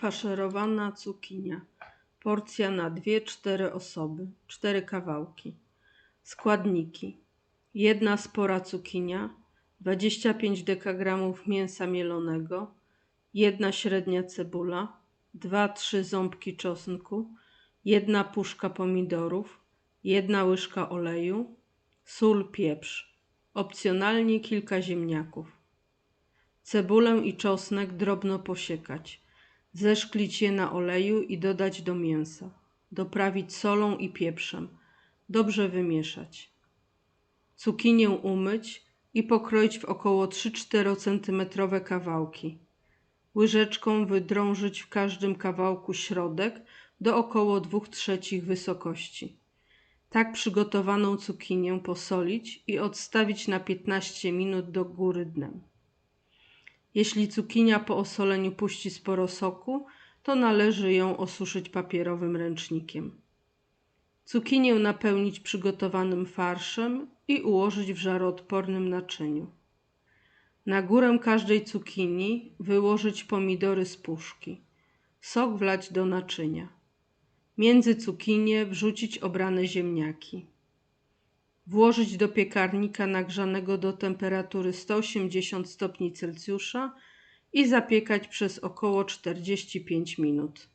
Faszerowana cukinia. Porcja na 2-4 osoby. 4 kawałki. Składniki. Jedna spora cukinia, 25 dekagramów mięsa mielonego, jedna średnia cebula, 2-3 ząbki czosnku, jedna puszka pomidorów, jedna łyżka oleju, sól, pieprz. Opcjonalnie kilka ziemniaków. Cebulę i czosnek drobno posiekać. Zeszklić je na oleju i dodać do mięsa. Doprawić solą i pieprzem. Dobrze wymieszać. Cukinię umyć i pokroić w około 3-4 cm kawałki. Łyżeczką wydrążyć w każdym kawałku środek do około 2 trzecich wysokości. Tak przygotowaną cukinię posolić i odstawić na 15 minut do góry dnem. Jeśli cukinia po osoleniu puści sporo soku, to należy ją osuszyć papierowym ręcznikiem. Cukinię napełnić przygotowanym farszem i ułożyć w żaroodpornym naczyniu. Na górę każdej cukinii wyłożyć pomidory z puszki. Sok wlać do naczynia. Między cukinię wrzucić obrane ziemniaki. Włożyć do piekarnika nagrzanego do temperatury 180 stopni Celsjusza i zapiekać przez około 45 minut.